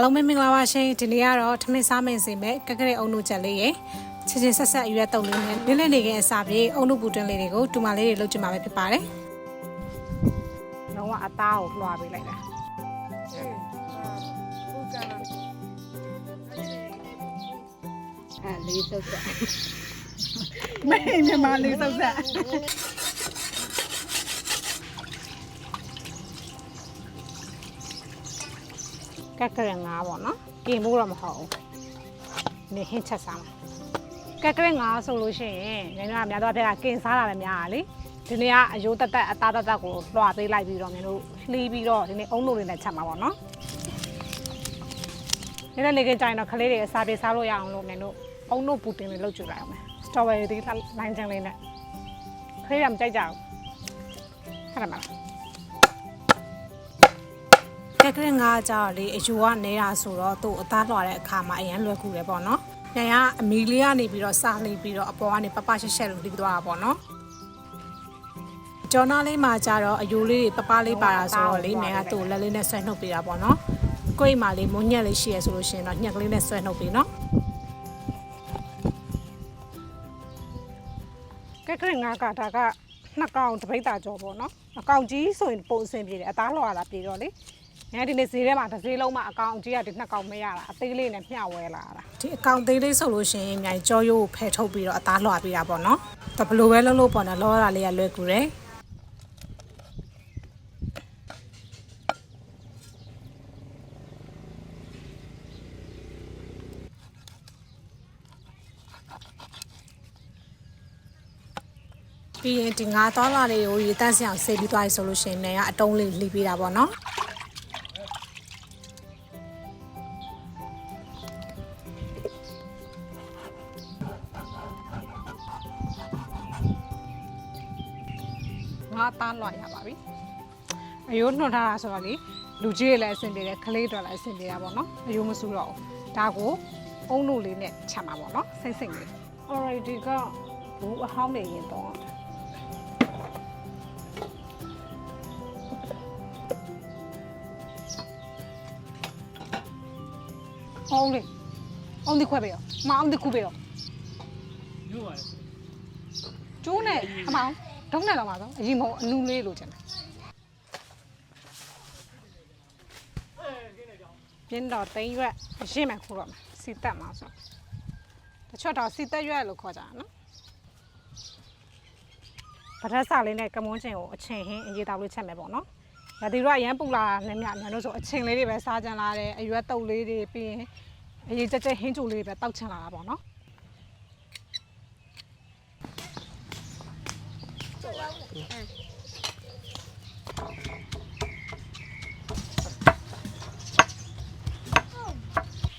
အားလုံးပဲမင်္ဂလာပါရှင်ဒီနေ့ကတော့ထမင်းစားမင်းစီမဲ့ကက်ကရက်အုံနုချက်လေးရယ်ချစ်ချင်းဆက်ဆက်အရွက်တုံလေးနဲ့နင်းလက်နေခင်အစာပြေအုံနုပူတွင်းလေးတွေကိုတူမလေးတွေလုပ်ကြမှာပဲဖြစ်ပါတယ်လုံးဝအသားကိုလွှာပေးလိုက်တာအဲလေးစုပ်ဆက်မင်းမြန်မာလေးစုပ်ဆက် ကက်ကရက်ငါးပေါ့နော်กินဖို့တော့မဟုတ်ဘူးနေဟင်းချက်စားမှာကက်ကရက်ငါးဆိုလို့ရှိရင်ညီတို့ကများတော့တဲ့ကกินစားတာလည်းများတာလေဒီနေ့ကအယိုးတက်တက်အသားတက်တက်ကိုလွှာပေးလိုက်ပြီးတော့ညီတို့လှီးပြီးတော့ဒီနေ့အုံးလို့လေးနဲ့ချက်မှာပေါ့နော်ဒီနေ့လေကကြိုင်တော့ခလေးတွေအစာပြေစားလို့ရအောင်လို့ညီတို့အုံးလို့ပူတင်လေးလုပ်ကြည့်လိုက်အောင်မယ်စတော်ဘယ်ရီဒီလိုင်းချင်လေးနဲ့ခလေးရမကြိုက်ကြဘူးဟုတ်တယ်မလား ကက်ကရက်ငါးကြောက်လေအယူကနေတာဆိုတော့သူ့အသားလွှာတဲ့အခါမှာအရန်လွယ်ကူတယ်ပေါ့နော်။ညာကအမီလေးကနေပြီးတော့စားလေးပြီးတော့အပေါ်ကနေပပရှက်ရှက်လို့ပြီးသွားတာပေါ့နော်။ကျော်နာလေးမှာကြတော့အယူလေးတွေပပလေးပါတာဆိုတော့လေညာကသူ့လက်လေးနဲ့ဆွဲနှုတ်ပေးတာပေါ့နော်။ကိုယ့်အိမ်မှာလေးမုံညက်လေးရှိရဆိုလို့ရှိရင်တော့ညက်ကလေးနဲ့ဆွဲနှုတ်ပေးနော်။ကက်ကရက်ငါးကဒါကနှစ်ကောင်တပိတ်တာကြောပေါ့နော်။အကောင်ကြီးဆိုရင်ပုံအဆင်ပြေတယ်အသားလွှာတာပြေတော့လေ။ ငါဒီနေ့ဈေးထဲမှာတစ်ဈေးလုံးမှာအကောင်ကြီးကဒီနှစ်ကောင်မရတာအသေးလေးနဲ့မျှဝဲလာတာဒီအကောင်သေးလေးဆိုလို့ရှိရင်အများကြီးကြောရိုးကိုဖယ်ထုတ်ပြီးတော့အသားလွှာပေးတာပေါ့နော်ဒါဘယ်လိုပဲလုပ်လို့ပေါ့နော်လောရတာလေးကလွယ်ကူတယ်ပြီးရင်ဒီငါးသွားလာလေးကိုရေတန့်စအောင်ဆေးပြီးသွားပြီဆိုလို့ရှိရင်လည်းအတုံးလေးလှီးပေးတာပေါ့နော် ငါသားလွှတ်ရပါပြီအယိုးနှွတ်ထားတာဆိုတော့လေလူကြီးတွေလည်းအဆင်ပြေတယ်ခလေးတွေလည်းအဆင်ပြေတာပေါ့နော်အယိုးမဆူတော့ဘူးဒါကိုအုံးလို့လေးနဲ့ချက်မှာပေါ့နော်စိတ်စိတ်လေး alright ဒီကဘူးအဟောင်းနေရင်တော့အောင်လေအောင်ဒီခွဲပေးရောမအောင်ဒီခုပေးရောကျိုးနဲ့အမောင် ဒုံးနဲ့တော့မှာတော့အရင်မဟုတ်အနူလေးလိုချင်တယ်ပြင်းတော့တိန်ရွက်အရင်မှခိုးတော့မှာစီတက်မှာဆိုတချို့တော့စီတက်ရွက်လို့ခေါ်ကြတာနော်ပထက်စာလေးနဲ့ကမွန်းချင်ကိုအချင်းဟင်းအရေးတောက်လေးချက်မယ်ပေါ့နော်။ဒါဒီတော့အရန်ပူလာနဲ့မြညာတို့ဆိုအချင်းလေးတွေပဲစားကြလာတယ်အရွက်တုပ်လေးတွေပြီးရင်အရေးကြက်ကြက်ဟင်းချိုလေးတွေပဲတောက်ချင်လာတာပေါ့နော်။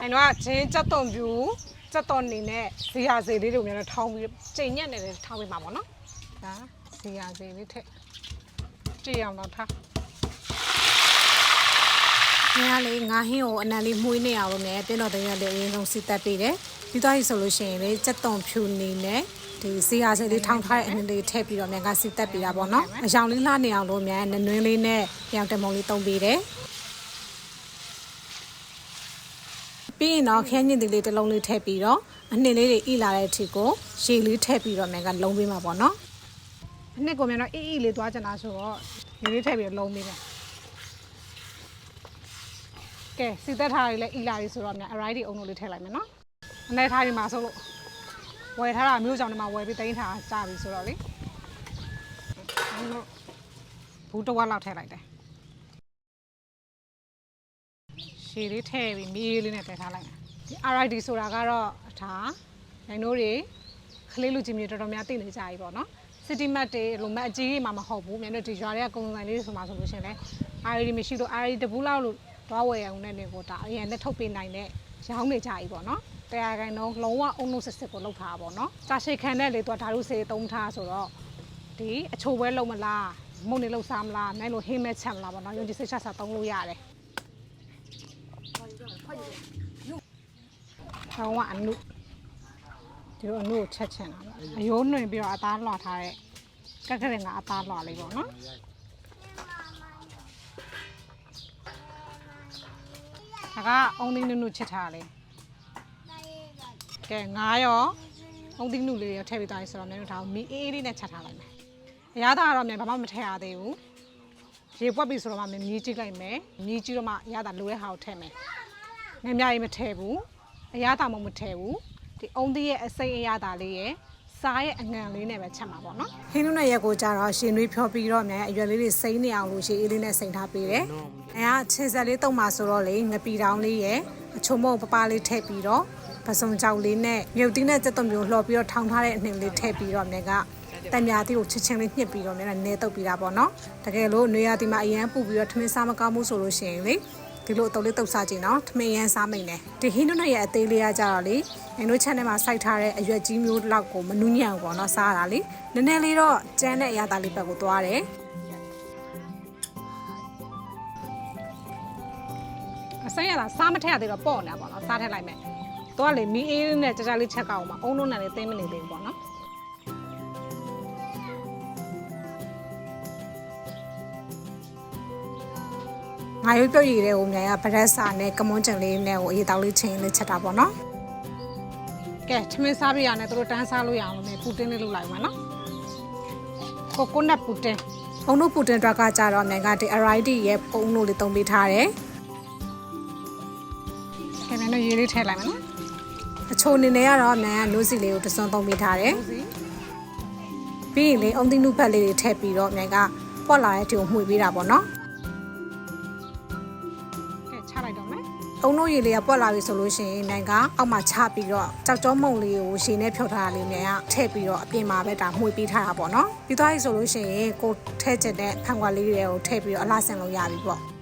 အဲ့တော့ဂျင်းကြက်သွန်ပြူကြက်သွန်နေနဲ့ဇီယာစေလေးတွေမျိုးနဲ့ထောင်းပြီးချိန်ညက်နေတယ်ထောင်းပေးမှာပေါ့နော်ဒါဇီယာစေလေးထက်ကြည့်အောင်တော့ထားငါလေးငါဟင်းကိုအနံလေးမှုေးနေအောင်လို့ねတင်းတော်တင်းရလေးအရင်ဆုံးစီတက်ပေးတယ်ပြီးသွားပြီဆိုလို့ရှိရင်လေကြက်သွန်ဖြူနေနဲ့ ဒီဇီယာစေလေးထောင်းထားတဲ့အနံလေးထည့်ပြီးတော့မြန်ကစီတက်ပေးတာပေါ့နော်အယောင်လေးလှနေအောင်လို့မြန်နနွင်းလေးနဲ့ပြောင်တမုံလေးတုံးပေးတယ်ပြီးရင်တော့ခင်းညင်သေးလေးတစ်လုံးလေးထည့်ပြီးတော့အနှစ်လေးတွေဣလာတဲ့အထိကိုရေလေးထည့်ပြီးတော့မြန်ကလုံးပေးမှာပေါ့နော်အနှစ်ကိုမြန်တော့အေးအေးလေးသွားချင်တာဆိုတော့ရေလေးထည့်ပြီးတော့လုံးပေးမယ်ကဲစီသက်ထားရည်လဲဣလာပြီဆိုတော့မြန်အရိုက်ဒီအုံလို့လေးထည့်လိုက်မယ်နော်အနေထားဒီမှာဆိုလို့ ဝယ်ထားတာမျိုးကြောင့်ဒီမှာဝယ်ပြီးတင်းထားကြပြီဆိုတော့လေဘူးတစ်ဝက်လောက်ထည့်လိုက်တယ်ရှည်လေးထည့်ပြီးမြေးလေးနဲ့တည်ထားလိုက်မယ်ဒီ RID ဆိုတာကတော့ဒါနိုင်တို့တွေခလေးလူကြီးမျိုးတော်တော်များသိနေကြပြီပေါ့နော် city map တွေလိုမအကြီးကြီးမှမဟုတ်ဘူးမြန်တို့ဒီရွာတွေကကုန်းဆိုင်လေးဆိုမှဆိုလို့ရှရင်လဲ RID မရှိလို့ RID တပူးလောက်လို့သွားဝယ်အောင်နဲ့နေကိုဒါအရင်နဲ့ထုတ်ပေးနိုင်တဲ့ရောင်းနေကြပြီပေါ့နော် တရားခိုင်တော့လုံးဝအုံလို့စစ်စစ်ကိုလောက်ထားပါပေါ့နော်ကြာရှည်ခံတဲ့လေတော့ဓာတ်ရုပ်စေးသုံးထားဆိုတော့ဒီအချိုပွဲလုံးမလားမုန်နေလောက်စားမလားနိုင်လို့ဟင်းမဲ့ချက်မလားပေါ့နော်ယုံကြည်စိတ်ချစာသုံးလို့ရတယ်ဆောင်းကအနုဒီလိုအနုကိုချက်ချင်တာပေါ့အယိုးနှွင်ပြီးတော့အသားလွှတ်ထားတဲ့ကက်ကရက်ကအသားလွှတ်လေးပေါ့နော်ဒါဒါကအုံသီးနုနုချစ်ထားလေ ကဲငါရောအုံသီးနုလေးရောထည့်ပြီးသားပြီဆိုတော့မြန်တို့ဒါကိုမီအေးအေးလေးနဲ့ချက်ထားလိုက်မယ်အရသာကတော့မြန်ဘာမှမထည့်ရသေးဘူးရေပွက်ပြီဆိုတော့မှမြန်မြည်ကြည့်လိုက်မယ်မြည်ကြည့်တော့မှအရသာလိုတဲ့ဟာကိုထည့်မယ်ငယ်မြရေးမထည့်ဘူးအရသာမှမထည့်ဘူးဒီအုံသီးရဲ့အစိမ်းအရသာလေးရဲ့စားရဲ့အငံလေးနဲ့ပဲချက်မှာပေါ့နော်ဟင်းနုနဲ့ရက်ကိုကြတော့ရှင်တွေဖြောပြီးတော့မြန်အရွယ်လေးတွေစိမ့်နေအောင်လို့ရှေးအေးလေးနဲ့စိမ့်ထားပေးတယ်။အဲကခြေဆက်လေးတုံမှာဆိုတော့လေငပီတောင်းလေးရဲ့အချုံမုံပပလေးထည့်ပြီးတော့ ပစုံကြောက်လေးနဲ့မြုပ်တင်းနဲ့စက်သွမျိုးလှော်ပြီးတော့ထောင်ထားတဲ့အနှင်လေးထည့်ပြီးတော့မြန်ကတံမြာသီးကိုချစ်ချင်းလေးညှစ်ပြီးတော့မြန်ကနေတုပ်ပြီးတာပေါ့နော်။တကယ်လို့နွေရာသီမှာအရန်ပူပြီးတော့ထမင်းစားမကောင်းဘူးဆိုလို့ရှိရင်လေဒီလိုအတုပ်လေးတုပ်စားကြည့်နော်ထမင်းရမ်းစားမိန်တယ်ဒီဟင်းနုနဲ့ရဲ့အသေးလေးကကြတော့လေငင်တို့ channel မှာစိုက်ထားတဲ့အရွက်ကြီးမျိုးလောက်ကိုမနူးညံ့ဘူးပေါ့နော်စားရတာလေနည်းနည်းလေးတော့ကျန်းတဲ့အရာသားလေးဘက်ကိုသွားတယ်အစိမ်းရတာစားမထည့်ရသေးတော့ပေါ့နေတာပေါ့နော်စားထည့်လိုက်မယ် တော့လေမီအေးလေးနဲ့ကြကြလေးချက်ကောက်အောင်ပါအုံလုံးနဲ့လေးသိမ်းမနေသေးဘူးပေါ့နော်ငါရွေးပြုတ်ရည်တဲ့ဟိုမြိုင်ကဗရက်စာနဲ့ကမွန်ကျင်လေးနဲ့ဟိုအရေးတောက်လေးချင်းလေးချက်တာပေါ့နော်ကဲထမင်းစားပြရနဲ့တို့တန်းစားလို့ရအောင်လို့မယ်ပူတင်းလေးလုပ်လိုက်ပါနော်ကိုကိုနတ်ပူတင်းအုံတို့ပူတင်းအတွက်ကကြတော့မြိုင်ကဒီ variety ရဲ့ပုံလို့လေးသုံးပေးထားတယ်ကဲနင်တို့ရေးလေးထည့်လိုက်မယ်နော် အချိုအနေနဲ့ကတော့မြိုင်ကနိုးစီလေးကိုတစ်စွန်းသုံးပေးထားတယ်ပြီးရင်လေအုံသီးနုဖက်လေးတွေထည့်ပြီးတော့မြိုင်ကပွက်လာတဲ့ဒီကိုမှွေပေးတာပေါ့နော်ကဲချလိုက်တော့မယ်။အုံတို့ရေလေးကပွက်လာပြီဆိုလို့ရှိရင်နိုင်ကအောက်မှာချပြီးတော့ကြောက်ကြောမုံလေးကိုရှည်နဲ့ဖြုတ်ထားတာလေးမြန်ကထည့်ပြီးတော့အပြင်မှာပဲဒါမှွေပေးထားတာပေါ့နော်။ပြီးသွားပြီဆိုလို့ရှိရင်ကိုထဲကျတဲ့ဖန်ကွာလေးတွေကိုထည့်ပြီးတော့အလားဆင်လို့ရပြီပေါ့။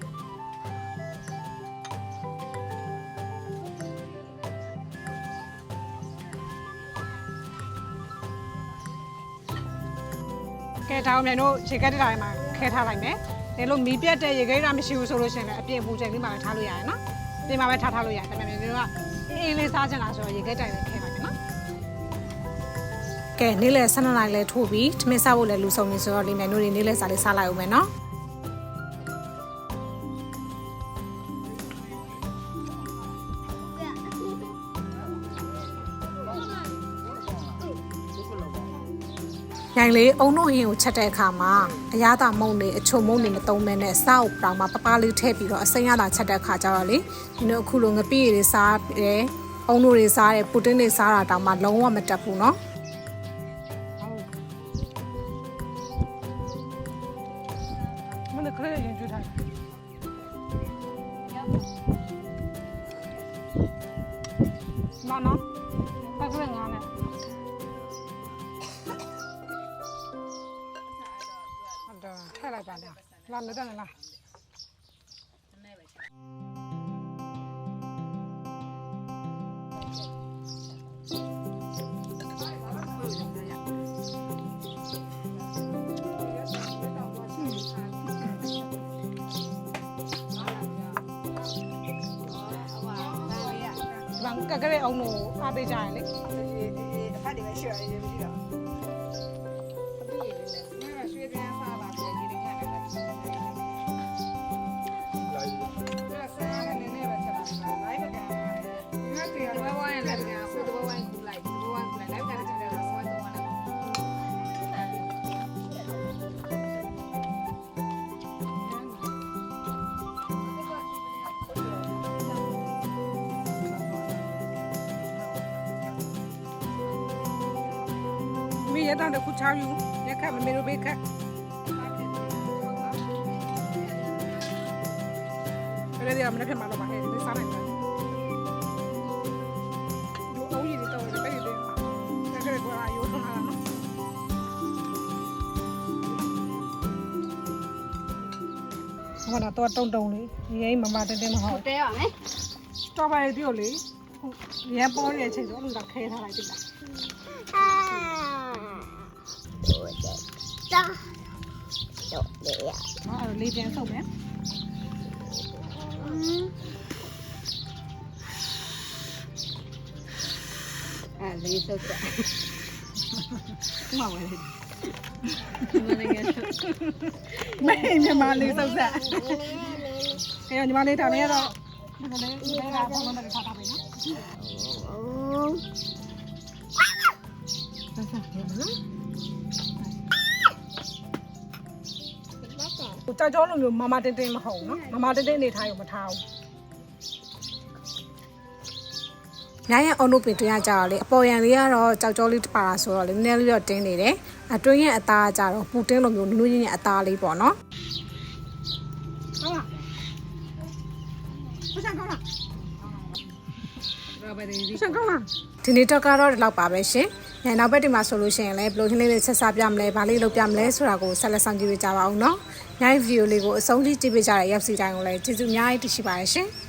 ကဲဒါအောင်မြန်တို့ရေကက်တက်တာထဲမှာခဲထားလိုက်မယ်။ဒါလို့မီးပြတ်တဲ့ရေခဲတာမရှိဘူးဆိုလို့ရှိရင်လည်းအပြင်ပူချိန်လေးမှာပဲထားလို့ရတယ်နော်။ပြင်မှာပဲထားထားလို့ရတယ်။ဒါပေမဲ့တို့ကအေးအေးလေးစားချင်တာဆိုတော့ရေခဲတိုင်လေးခဲလိုက်မယ်နော်။ကဲနေ့လယ်12နာရီလဲထိုးပြီးထမင်းစားဖို့လည်းလူဆုံးနေဆိုတော့လေးမြန်တို့တွေနေ့လယ်စားလေးစားလိုက်အောင်မယ်နော်။ င်လေးအုံတို့ဟင်းကိုချက်တဲ့အခါမှာအရသာမုံတွေအချုံမုံတွေမသုံးမဲနဲ့စောက်တောင်မှာပပလေးထည့်ပြီးတော့အစိမ်းရတာချက်တဲ့အခါကျတော့လေဒီလိုအခုလိုငပိရည်တွေစားတယ်အုံတို့တွေစားတယ်ပူတင်းတွေစားတာတောင်မှလုံးဝမတက်ဘူးเนาะ တယ်ထည့်လိုက်ပါလားလာလက်တယ်လားဘာက ရတဲ့တစ်ခုချောင်းယူရက်ခတ်မမေတို့ဘေးခတ်အဲ့ဒီကမနေ့ဖြစ်မှာတော့မဟဲ့ဒီစားနိုင်တယ်လူအုံးကြီးတွေတော့ပဲပြည်တယ်တကယ်ကွာရိုးထုံးလာနော်ဟောတော့တုံတုံလေးရေးမမတဲတဲမဟုတ်တဲရမယ်စတော်ဘယ်ရီပြောလေရန်ပေါ်ရဲ့အချိန်တော့လူကခဲထားလိုက်တိတ် တာတို့လေရနော်အဲ့လေးပြန်ဆုပ်မယ်အဲလေးစုပ်တဲ့ဥမာဝယ်လေမနေ့ကမေညီမလေးဆုပ်ဆက်ခဲညီမလေးတောင်းနေတော့ဒါ ဟိုကြောက်ကြောလိုမျိုးမမတင်းတင်းမဟုတ်နော်မမတင်းတင်းနေထားရုံမထားဘူးညရဲ့အုံတို့ပင်တွင်းရကြတော့လေအပေါ်ရန်လေးကတော့ကြောက်ကြောလေးပါတာဆိုတော့လေနည်းနည်းလေးတော့တင်းနေတယ်အတွင်းရဲ့အသားကကြတော့ပူတင်းလိုမျိုးနူးနူးချင်းချင်းအသားလေးပေါ့နော်ဟုတ်လားဘယ်ကောင်းလားဘယ်ကောင်းလားဒီနေ့တော့ကတော့ဒီလောက်ပါပဲရှင်။ညနောက်ဘက်ဒီမှာဆိုလို့ရှိရင်လည်းဘယ်လိုခင်းလေးတွေဆက်စားပြမလဲ၊ဘာလေးလုပ်ပြမလဲဆိုတာကိုဆက်လက်ဆောင်ကြည့်ပေးကြပါဦးနော်။ ညဗီဒီယိုလေးကိုအဆုံးထိကြည့်ပေးကြတဲ့ရောက်စီတိုင်းကိုလည်းကျေးဇူးအများကြီးတင်ရှိပါတယ်ရှင်။